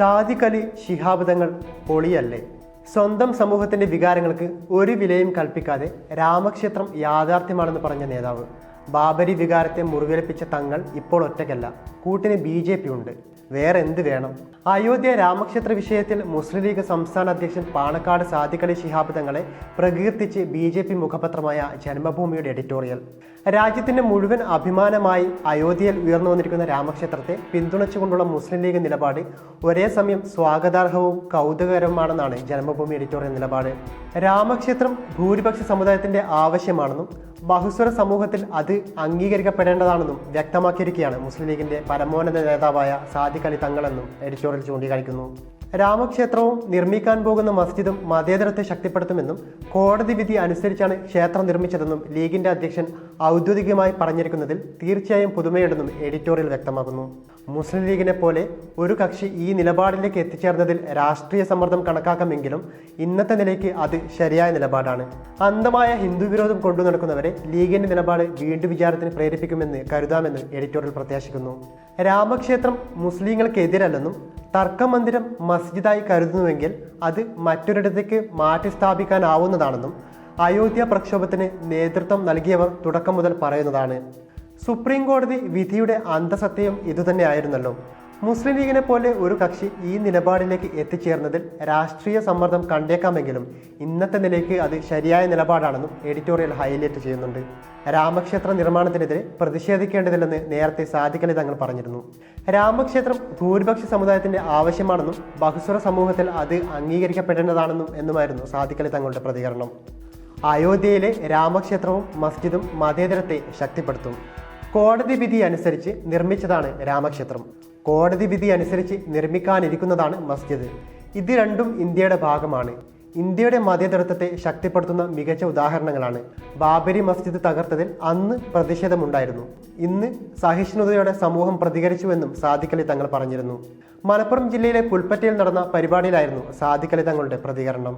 സാദിഖ് അലി ശിഹാബ് തങ്ങൾ പൊളിയല്ലേ? സ്വന്തം സമൂഹത്തിന്റെ വികാരങ്ങൾക്ക് ഒരു വിലയും കൽപ്പിക്കാതെ രാമക്ഷേത്രം യാഥാർത്ഥ്യമാണെന്ന് പറഞ്ഞ നേതാവ്. ബാബരി വികാരത്തെ മുറിവേൽപ്പിച്ച തങ്ങൾ ഇപ്പോൾ ഒറ്റയ്ക്കല്ല കൂട്ടിന് ബി ജെ പി ഉണ്ട്. വേറെ എന്ത് വേണം? അയോധ്യ രാമക്ഷേത്ര വിഷയത്തിൽ മുസ്ലിം ലീഗ് സംസ്ഥാന അധ്യക്ഷൻ പാണക്കാട് സാദിഖലി ശിഹാബ് തങ്ങളെ പ്രകീർത്തിച്ച് ബി ജെ പി മുഖപത്രമായ ജന്മഭൂമിയുടെ എഡിറ്റോറിയൽ. രാജ്യത്തിന്റെ മുഴുവൻ അഭിമാനമായി അയോധ്യയിൽ ഉയർന്നു വന്നിരിക്കുന്ന രാമക്ഷേത്രത്തെ പിന്തുണച്ചുകൊണ്ടുള്ള മുസ്ലിം ലീഗ് നിലപാട് ഒരേ സമയം സ്വാഗതാർഹവും കൗതുകകരവുമാണെന്നാണ് ജന്മഭൂമി എഡിറ്റോറിയൽ നിലപാട്. രാമക്ഷേത്രം ഭൂരിപക്ഷ സമുദായത്തിന്റെ ആവശ്യമാണെന്നും ബഹുസ്വര സമൂഹത്തിൽ അത് അംഗീകരിക്കപ്പെടേണ്ടതാണെന്നും വ്യക്തമാക്കിയിരിക്കുകയാണ് മുസ്ലിം ലീഗിന്റെ പരമോന്നത നേതാവായ സാദിഖ് അലി തങ്ങളെന്നും എഡിറ്റോറിയൽ ചൂണ്ടിക്കാണിക്കുന്നു. രാമക്ഷേത്രവും നിർമ്മിക്കാൻ പോകുന്ന മസ്ജിദും മതേതരത്തെ ശക്തിപ്പെടുത്തുമെന്നും കോടതി വിധി അനുസരിച്ചാണ് ക്ഷേത്രം നിർമ്മിച്ചതെന്നും ലീഗിന്റെ അധ്യക്ഷൻ ഔദ്യോഗികമായി പറഞ്ഞിരിക്കുന്നതിൽ തീർച്ചയായും പുതുമയുണ്ടെന്നും എഡിറ്റോറിയൽ വ്യക്തമാക്കുന്നു. മുസ്ലിം ലീഗിനെ പോലെ ഒരു കക്ഷി ഈ നിലപാടിലേക്ക് എത്തിച്ചേർന്നതിൽ രാഷ്ട്രീയ സമ്മർദ്ദം കണക്കാക്കാമെങ്കിലും ഇന്നത്തെ നിലയ്ക്ക് അത് ശരിയായ നിലപാടാണ്. അന്ധമായ ഹിന്ദു വിരോധം കൊണ്ടു നടക്കുന്നവരെ ലീഗിന്റെ നിലപാട് വീണ്ടും വിചാരത്തിന് പ്രേരിപ്പിക്കുമെന്ന് കരുതാമെന്ന് എഡിറ്റോറിയൽ പ്രത്യാശിക്കുന്നു. രാമക്ഷേത്രം മുസ്ലിങ്ങൾക്കെതിരല്ലെന്നും തർക്കമന്ദിരം മസ്ജിദായി കരുതുന്നുവെങ്കിൽ അത് മറ്റൊരിടത്തേക്ക് മാറ്റി സ്ഥാപിക്കാനാവുന്നതാണെന്നും അയോധ്യ പ്രക്ഷോഭത്തിന് നേതൃത്വം നൽകിയവർ തുടക്കം മുതൽ പറയുന്നതാണ്. സുപ്രീം കോടതി വിധിയുടെ അന്തസത്യവും ഇതുതന്നെയായിരുന്നല്ലോ. മുസ്ലിം ലീഗിനെ പോലെ ഒരു കക്ഷി ഈ നിലപാടിലേക്ക് എത്തിച്ചേർന്നതിൽ രാഷ്ട്രീയ സമ്മർദ്ദം കണ്ടേക്കാമെങ്കിലും ഇന്നത്തെ നിലയ്ക്ക് അത് ശരിയായ നിലപാടാണെന്നും എഡിറ്റോറിയൽ ഹൈലൈറ്റ് ചെയ്യുന്നുണ്ട്. രാമക്ഷേത്ര നിർമ്മാണത്തിനെതിരെ പ്രതിഷേധിക്കേണ്ടതില്ലെന്ന് നേരത്തെ സാധിക്കലി തങ്ങൾ പറഞ്ഞിരുന്നു. രാമക്ഷേത്രം ഭൂരിപക്ഷ സമുദായത്തിന്റെ ആവശ്യമാണെന്നും ബഹുസ്വര സമൂഹത്തിൽ അത് അംഗീകരിക്കപ്പെടേണ്ടതാണെന്നും എന്നുമായിരുന്നു സാധിക്കലി തങ്ങളുടെ പ്രതികരണം. അയോധ്യയിലെ രാമക്ഷേത്രവും മസ്ജിദും മതേതരത്തെ ശക്തിപ്പെടുത്തും. കോടതി വിധി അനുസരിച്ച് നിർമ്മിച്ചതാണ് രാമക്ഷേത്രം. കോടതി വിധി അനുസരിച്ച് നിർമ്മിക്കാനിരിക്കുന്നതാണ് മസ്ജിദ്. ഇത് രണ്ടും ഇന്ത്യയുടെ ഭാഗമാണ്. ഇന്ത്യയുടെ മതേതരത്വത്തെ ശക്തിപ്പെടുത്തുന്ന മികച്ച ഉദാഹരണങ്ങളാണ്. ബാബരി മസ്ജിദ് തകർത്തതിൽ അന്ന് പ്രതിഷേധമുണ്ടായിരുന്നു. ഇന്ന് സഹിഷ്ണുതയോടെ സമൂഹം പ്രതികരിച്ചുവെന്നും സാദിഖലി തങ്ങൾ പറഞ്ഞിരുന്നു. മലപ്പുറം ജില്ലയിലെ പുൽപ്പറ്റയിൽ നടന്ന പരിപാടിയിലായിരുന്നു സാദിഖലി തങ്ങളുടെ പ്രതികരണം.